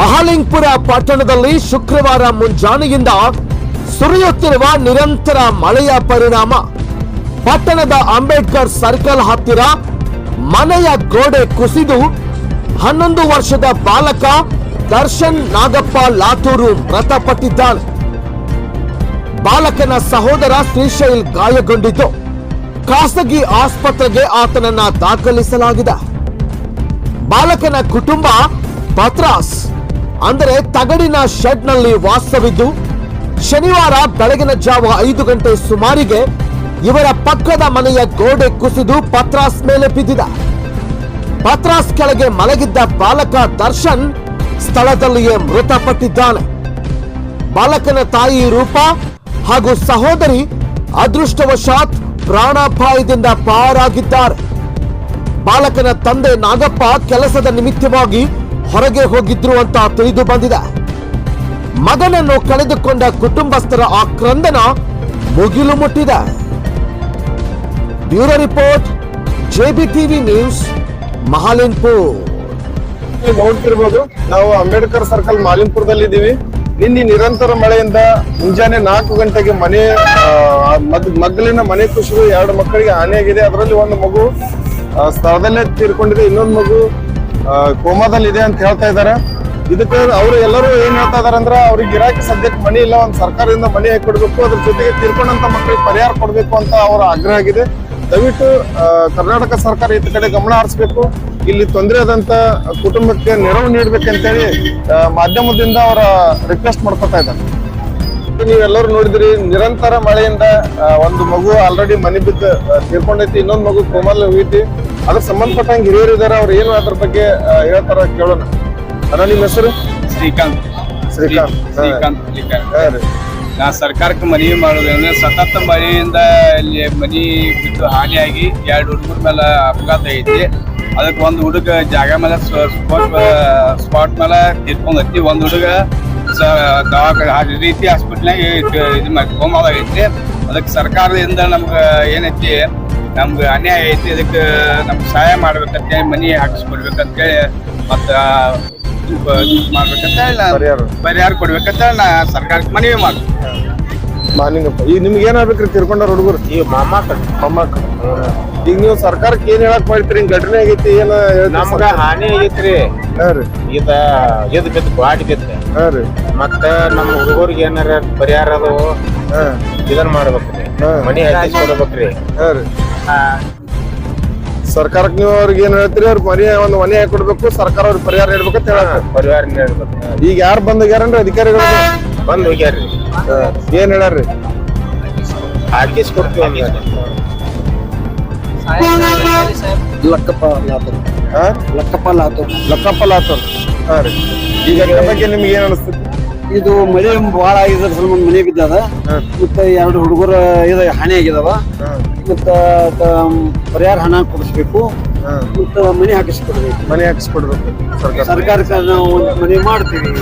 ಮಹಾಲಿಂಗ್ಪುರ ಪಟ್ಟಣದಲ್ಲಿ ಶುಕ್ರವಾರ ಮುಂಜಾನೆಯಿಂದ ಸುರಿಯುತ್ತಿರುವ ನಿರಂತರ ಮಳೆಯ ಪರಿಣಾಮ. ಪಟ್ಟಣದ ಅಂಬೇಡ್ಕರ್ ಸರ್ಕಲ್ ಹತ್ತಿರ ಮನೆಯ ಗೋಡೆ ಕುಸಿದು ಹನ್ನೊಂದು ವರ್ಷದ ಬಾಲಕ ದರ್ಶನ್ ನಾಗಪ್ಪ ಲಾತೂರು ಮೃತಪಟ್ಟಿದ್ದಾನೆ. ಬಾಲಕನ ಸಹೋದರ ಶ್ರೀಶೈಲ್ ಗಾಯಗೊಂಡಿದ್ದು, ಖಾಸಗಿ ಆಸ್ಪತ್ರೆಗೆ ಆತನನ್ನ ದಾಖಲಿಸಲಾಗಿದೆ. ಬಾಲಕನ ಕುಟುಂಬ ಪತ್ರಾಸ್ ಅಂದರೆ ತಗಡಿನ ಶೆಡ್ನಲ್ಲಿ ವಾಸವಿದ್ದು, ಶನಿವಾರ ಬೆಳಗಿನ ಜಾವ ಐದು ಗಂಟೆ ಸುಮಾರಿಗೆ ಇವರ ಪಕ್ಕದ ಮನೆಯ ಗೋಡೆ ಕುಸಿದು ಪತ್ರಾಸ್ ಮೇಲೆ ಬಿದ್ದಿದ. ಪತ್ರಾಸ್ ಕೆಳಗೆ ಮಲಗಿದ್ದ ಬಾಲಕ ದರ್ಶನ್ ಸ್ಥಳದಲ್ಲಿಯೇ ಮೃತಪಟ್ಟಿದ್ದಾನೆ. ಬಾಲಕನ ತಾಯಿ ರೂಪ ಹಾಗೂ ಸಹೋದರಿ ಅದೃಷ್ಟವಶಾತ್ ಪ್ರಾಣಾಪಾಯದಿಂದ ಪಾರಾಗಿದ್ದಾರೆ. ಬಾಲಕನ ತಂದೆ ನಾಗಪ್ಪ ಕೆಲಸದ ನಿಮಿತ್ತವಾಗಿ ಹೊರಗೆ ಹೋಗಿದ್ರು ಅಂತ ತಿಳಿದು ಬಂದಿದೆ. ಮಗನನ್ನು ಕಳೆದುಕೊಂಡ ಕುಟುಂಬಸ್ಥರ ಆ ಕ್ರಂದನ ಮುಗಿಲು ಮುಟ್ಟಿದೆ. Bureau report JB TV news Mahalinpur. ನೀವು ನೋಡ್ತಿರ್ಬೋದು ನಾವು ಅಂಬೇಡ್ಕರ್ ಸರ್ಕಲ್ ಮಾಲಿಂಪುರದಲ್ಲಿ ಇದ್ದೀವಿ. ನಿನ್ನೆ ನಿರಂತರ ಮಳೆಯಿಂದ ಮುಂಜಾನೆ ನಾಲ್ಕು ಗಂಟೆಗೆ ಮನೆ ಆ, ಮಗ್- ಮಗ್ಗಲಿನ ಮನೆ ಕುಸಿದು ಎರಡು ಮಕ್ಕಳಿಗೆ ಹಾನಿಯಾಗಿದೆ. ಅದರಲ್ಲಿ ಒಂದು ಮಗು ಸ್ಥಳದಲ್ಲೇ ತೀರ್ಕೊಂಡಿದೆ. ಇನ್ನೊಂದು ಮಗು ಕೋಮಾದಲ್ಲಿದೆ ಅಂತ ಹೇಳ್ತಾ ಇದ್ದಾರೆ. ಇದಕ್ಕೆ ಅವರು ಎಲ್ಲರೂ ಏನ್ ಹೇಳ್ತಾ ಇದಾರೆ ಅಂದ್ರೆ ಅವ್ರಿಗೆ ಗಿರಾಕಿ ಸದ್ಯಕ್ಕೆ ಮನೆ ಇಲ್ಲ, ಒಂದು ಸರ್ಕಾರದಿಂದ ಮನೆ ಹಾಕಿ ಕೊಡ್ಬೇಕು ಅದ್ರ ಜೊತೆಗೆ ತೀರ್ಕೊಂಡಂತ ಮಕ್ಕಳಿಗೆ ಪರಿಹಾರ ಕೊಡ್ಬೇಕು ಅಂತ ಅವರ ಆಗ್ರಹ ಆಗಿದೆ. ದಯವಿಟ್ಟು ಕರ್ನಾಟಕ ಸರ್ಕಾರ ಈ ಕಡೆ ಗಮನ ಹರಿಸಬೇಕು. ಇಲ್ಲಿ ತೊಂದರೆ ಆದಂತ ಕುಟುಂಬಕ್ಕೆ ನೆರವು ನೀಡ್ಬೇಕಂತೇಳಿ ಮಾಧ್ಯಮದಿಂದ ಅವರ ರಿಕ್ವೆಸ್ಟ್ ಮಾಡ್ಕೊತಾ ಇದ್ದಾರೆ. ನೀವೆಲ್ಲರೂ ನೋಡಿದ್ರಿ, ನಿರಂತರ ಮಳೆಯಿಂದ ಒಂದು ಮಗು ಆಲ್ರೆಡಿ ಮನೆ ಬಿದ್ದು ತೀರ್ಕೊಂಡೈತಿ, ಇನ್ನೊಂದು ಮಗು ಕೋಮಲ್ ಹೋಗೈತಿ. ಅದ್ರ ಸಂಬಂಧಪಟ್ಟಂಗೆ ಹಿರಿಯರು ಇದಾರೆ ಅವ್ರು ಏನು ಅದ್ರ ಬಗ್ಗೆ ಹೇಳ್ತಾರ ಕೇಳೋಣ. ಅಣ್ಣ ನಿಮ್ಮ ಹೆಸರು? ಶ್ರೀಕಾಂತ್. ಶ್ರೀಕಾಂತ್. ಶ್ರೀಕಾಂತ ಶ್ರೀಕಾಂತ್. ನಾ ಸರ್ಕಾರಕ್ಕೆ ಮನವಿ ಮಾಡೋದ್ರಿಂದ ಸತತ ಮಳೆಯಿಂದ ಇಲ್ಲಿ ಮನಿ ಬಿದ್ದು ಹಾನಿಯಾಗಿ ಎರಡು ಹುಡುಗರ ಮೇಲೆ ಅಪಘಾತ ಐತಿ. ಅದಕ್ಕೆ ಒಂದು ಹುಡುಗ ಜಾಗ ಮೇಲೆ ಸ್ಪಾಟ್ ಸ್ಪಾಟ್ ಮೇಲೆ ಹತ್ತಿ ಒಂದು ಹುಡುಗ ದವಾಖಾನೆ ರೀತಿ ಹಾಸ್ಪಿಟ್ಲಾಗ ಇದು ಮಾಡಿ ಕೋಮಾದಾಗೈತಿ ಅದಕ್ಕೆ ಸರ್ಕಾರದಿಂದ ನಮ್ಗೆ ಏನೈತಿ ನಮ್ಗೆ ಅನ್ಯಾಯ ಐತಿ ಅದಕ್ಕೆ ನಮ್ಗೆ ಸಹಾಯ ಮಾಡ್ಬೇಕಂತೇಳಿ ಮನಿ ಹಾಕಿಸ್ಕೊಡ್ಬೇಕಂತೇಳಿ ಮತ್ತು ಮಾಡ್ಬೇಕಂತ ಹೇಳಿ ಪರಿಹಾರ. ಪರಿಹಾರ ಕೊಡ್ಬೇಕಂತ ನಾ ಸರ್ಕಾರಕ್ಕೆ ಮನವಿ ಮಾಡ್ತೀನಿ ಮಾಲಿಂಗಪ್ಪ ಈಗ ನಿಮ್ಗೆ ಏನಾಗ್ಬೇಕ್ರಿ ತೀರ್ಕೊಂಡಾರ ಹುಡುಗರು? ಈ ಮೊಮ್ಮಕ್ಕಳು ಮೊಮ್ಮಕ್ಕಳು ಈಗ ನೀವು ಸರ್ಕಾರಕ್ಕೆ ಏನ್ ಹೇಳಕ್ ಮಾಡ್ತೀರಿ ಹಿಂಗ್ ಘಟನೆ ಆಗೈತಿ ಏನ ಹೇಳ್ತೀರಿ ನಮ್ಗ? ಹಾನಿ ಆಗೈತ್ರಿ. ಹಾ ರೀ. ಇದ ಎದ್ ಬಿದ್ದ ಬಾಡಿ ಬಿದ್ದ. ರೀ. ಮತ್ತ ನಮ್ಮ ಹುಡುಗರಿಗೆ ಏನಾರ ಪರಿಹಾರ ಅದು ಇದನ್ನ ಇದನ್ ಮಾಡ್ಬೇಕ್ರಿ. ಹಾ. ಮನಿ ಹಾಕಿಸ್ಕೊಡ್ಬೇಕ್ರಿ. ಹಾ ರೀ. ಸರ್ಕಾರಕ್ಕೆ ನೀವು ಅವ್ರಿಗೆ ಏನ್ ಹೇಳ್ತೀರಿ? ಅವ್ರ ಮನೆ ಒಂದು ಮನೆ ಕೊಡ್ಬೇಕು ಸರ್ಕಾರ ಅವ್ರಿಗೆ ಪರಿಹಾರ ನೀಡ್ಬೇಕು ಅಂತ ಹೇಳ ಪರಿಹಾರ ನೀಡ್ಬೇಕು. ಈಗ ಯಾರು ಬಂದ್ ಹೋಗ್ಯಾರನ್ರಿ ಅಧಿಕಾರಿಗಳು? ಬಂದ್ ಹೋಗ್ಯಾರ್ರಿ. ಹಾ. ಏನ್ ಹೇಳ್ಯಾರ್ರಿ? ಹಾಕಿಸ್ ಕೊಡ್ತೀವಿ ಲಕ್ಕಪ್ಪ ಲಾತೂರ್. ಹಾ? ಲಕ್ಕಪ್ಪ ಲಾತೂರ್. ಲಕ್ಕಪ್ಪ ಲಾತೂರ್. ಹಾ ರೀ. ಈಗ ಇದ್ರ ಬಗ್ಗೆ ನಿಮ್ಗೆ ಏನ್ ಅನಿಸ್ತೈತಿ ಇದು ಮಳೆ ಬಹಳ ಆಗಿದ್ರ ಸ್ವಲ್ಪ ಮನೆ ಬಿದ್ದದ. ಮತ್ತ ಎರಡು ಹುಡುಗರ ಇದು ಹಾನಿ ಆಗಿದಾವ. ಮತ್ತ ಪರಿಹಾರ ಹಣ ಕೊಡಿಸ್ಬೇಕು. ಮತ್ತ ಮನೆ ಹಾಕಿಸ್ಕೊಡ್ಬೇಕು. ಮನೆ ಹಾಕಿಸ್ಕೊಡ್ಬೇಕು ಸರ್ಕಾರ. ಸರ್ಕಾರಕ್ಕೆ ನಾವು ಮನೆ ಮಾಡ್ತೀವಿ.